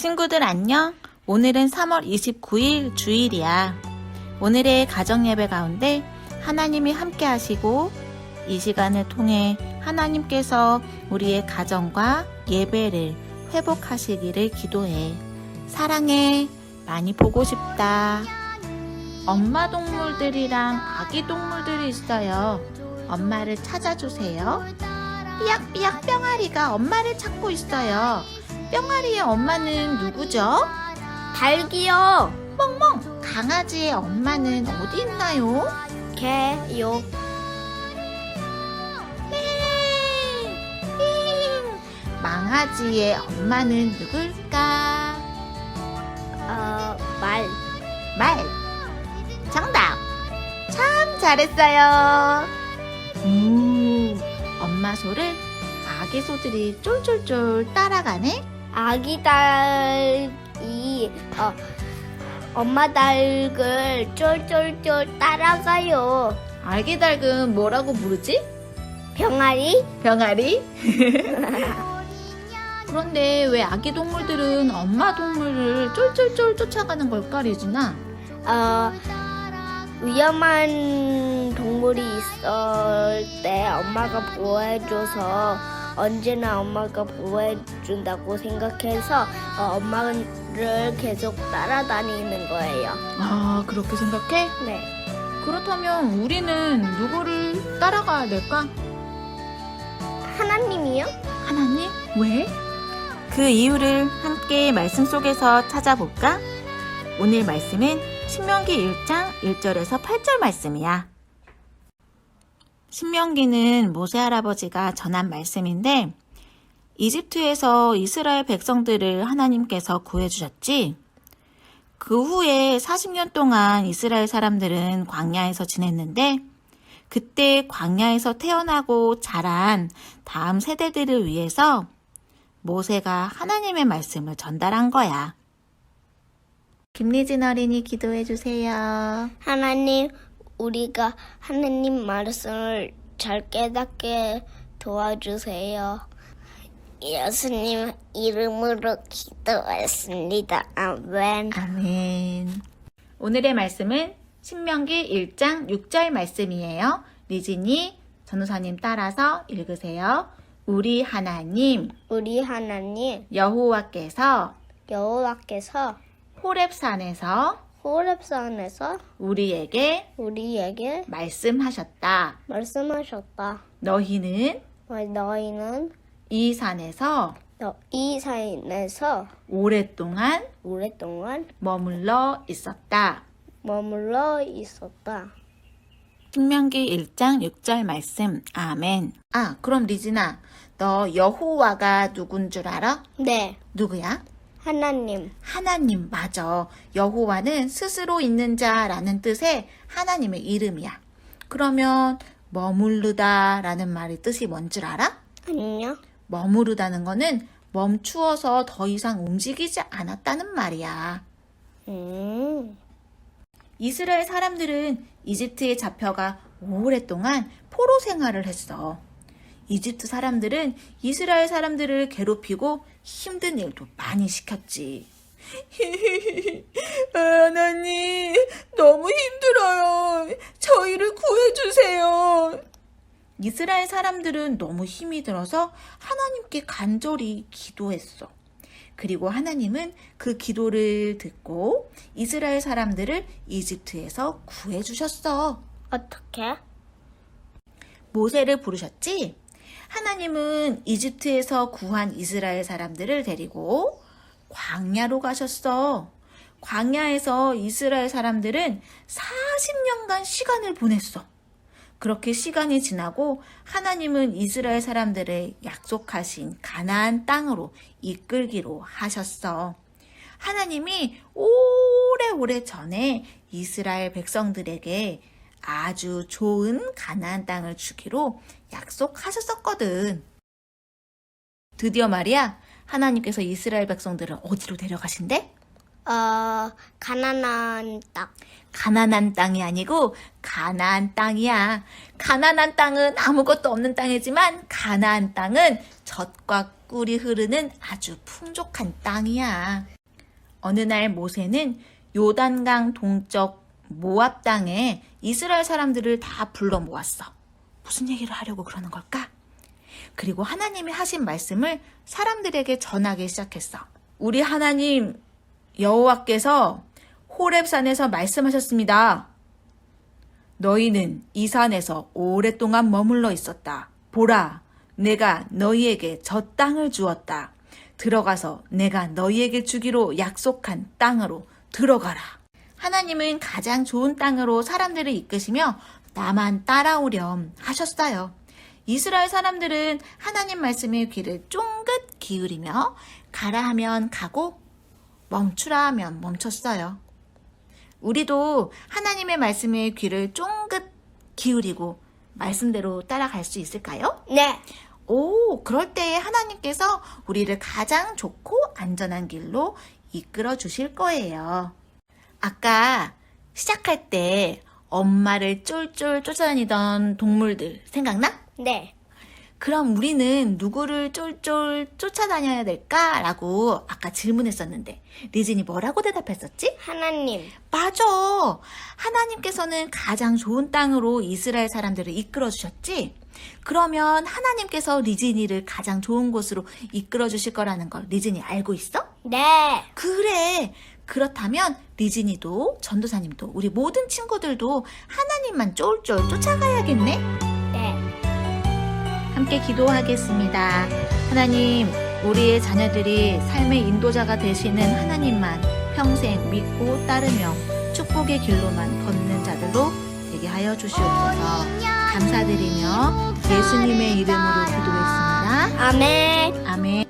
친구들 안녕. 오늘은 3월 29일 주일이야. 오늘의 가정 예배 가운데 하나님이 함께 하시고 이 시간을 통해 하나님께서 우리의 가정과 예배를 회복하시기를 기도해. 사랑해. 많이 보고 싶다. 엄마 동물들이랑 아기 동물들이 있어요. 엄마를 찾아주세요. 삐약삐약 뿅아리가 엄마를 찾고 있어요. 뿅아리의 엄마는 누구죠? 달기요. 멍멍! 강아지의 엄마는 어디 있나요? 개요. 띵! 망아지의 엄마는 누굴까? 어, 말. 말. 정답. 참 잘했어요. 오, 엄마 소를 아기 소들이 쫄쫄쫄 따라가네. 아기 닭이 어, 엄마 닭을 쫄쫄쫄 따라가요. 아기 닭은 뭐라고 부르지? 병아리? 병아리? 그런데 왜 아기 동물들은 엄마 동물을 쫄쫄쫄 쫓아가는 걸까, 리진아? 어, 위험한 동물이 있을 때 엄마가 보호해줘서 언제나 엄마가 보호해준다고 생각해서 어, 엄마를 계속 따라다니는 거예요. 아, 그렇게 생각해? 네. 그렇다면 우리는 누구를 따라가야 될까? 하나님이요? 하나님? 왜? 그 이유를 함께 말씀 속에서 찾아볼까? 오늘 말씀은 신명기 1장 1절에서 8절 말씀이야. 신명기는 모세 할아버지가 전한 말씀인데 이집트에서 이스라엘 백성들을 하나님께서 구해주셨지. 그 후에 40년 동안 이스라엘 사람들은 광야에서 지냈는데 그때 광야에서 태어나고 자란 다음 세대들을 위해서 모세가 하나님의 말씀을 전달한 거야. 김리진 어린이 기도해 주세요. 하나님, 우리가 하나님 말씀을 잘 깨닫게 도와주세요. 예수님 이름으로 기도했습니다. 아멘. 아멘. 오늘의 말씀은 신명기 1장 6절 말씀이에요. 리진이 전우사님 따라서 읽으세요. 우리 하나님 우리 하나님 여호와께서 여호와께서 호렙산에서 호렙산에서 우리에게 우리에게 말씀하셨다. 말씀하셨다. 너희는 너희는 이 산에서 너- 이 산에서 오랫동안 오랫동안 머물러 있었다. 머물러 있었다. 신명기 1장 6절 말씀. 아멘. 아, 그럼 리진아, 너 여호와가 누군 줄 알아? 네, 누구야? 하나님. 하나님 맞아. 여호와는 스스로 있는 자라는 뜻의 하나님의 이름이야. 그러면 머무르다라는 말의 뜻이 뭔 줄 알아? 아니요. 머무르다는 거는 멈추어서 더 이상 움직이지 않았다는 말이야. 음, 이스라엘 사람들은 이집트에 잡혀가 오랫동안 포로 생활을 했어. 이집트 사람들은 이스라엘 사람들을 괴롭히고 힘든 일도 많이 시켰지. 하나님, 너무 힘들어요. 저희를 구해주세요. 이스라엘 사람들은 너무 힘이 들어서 하나님께 간절히 기도했어. 그리고 하나님은 그 기도를 듣고 이스라엘 사람들을 이집트에서 구해주셨어. 어떻게? 모세를 부르셨지? 하나님은 이집트에서 구한 이스라엘 사람들을 데리고 광야로 가셨어. 광야에서 이스라엘 사람들은 40년간 시간을 보냈어. 그렇게 시간이 지나고 하나님은 이스라엘 사람들의 약속하신 가나안 땅으로 이끌기로 하셨어. 하나님이 오래오래 전에 이스라엘 백성들에게 아주 좋은 가나안 땅을 주기로 약속하셨었거든. 드디어 말이야, 하나님께서 이스라엘 백성들을 어디로 데려가신대? 어, 가난한 땅. 가난한 땅이 아니고 가나안 땅이야. 가난한 땅은 아무것도 없는 땅이지만 가나안 땅은 젖과 꿀이 흐르는 아주 풍족한 땅이야. 어느 날 모세는 요단강 동쪽 모압 땅에 이스라엘 사람들을 다 불러 모았어. 무슨 얘기를 하려고 그러는 걸까? 그리고 하나님이 하신 말씀을 사람들에게 전하기 시작했어. 우리 하나님 여호와께서 호렙산에서 말씀하셨습니다. 너희는 이 산에서 오랫동안 머물러 있었다. 보라, 내가 너희에게 저 땅을 주었다. 들어가서 내가 너희에게 주기로 약속한 땅으로 들어가라. 하나님은 가장 좋은 땅으로 사람들을 이끄시며 나만 따라오렴 하셨어요. 이스라엘 사람들은 하나님 말씀에 귀를 쫑긋 기울이며 가라 하면 가고 멈추라 하면 멈췄어요. 우리도 하나님의 말씀에 귀를 쫑긋 기울이고 말씀대로 따라갈 수 있을까요? 네. 오, 그럴 때 하나님께서 우리를 가장 좋고 안전한 길로 이끌어 주실 거예요. 아까 시작할 때 엄마를 쫄쫄 쫓아다니던 동물들 생각나? 네. 그럼 우리는 누구를 쫄쫄 쫓아다녀야 될까 라고 아까 질문했었는데 리진이 뭐라고 대답했었지? 하나님. 맞아. 하나님께서는 가장 좋은 땅으로 이스라엘 사람들을 이끌어 주셨지? 그러면 하나님께서 리진이를 가장 좋은 곳으로 이끌어 주실 거라는 걸 리진이 알고 있어? 네. 그래. 그렇다면 리진이도 전도사님도 우리 모든 친구들도 하나님만 쫄쫄 쫓아가야겠네? 네. 함께 기도하겠습니다. 하나님, 우리의 자녀들이 삶의 인도자가 되시는 하나님만 평생 믿고 따르며 축복의 길로만 걷는 자들로 되게 하여 주시옵소서. 감사드리며 예수님의 이름으로 기도했습니다. 아멘. 아멘.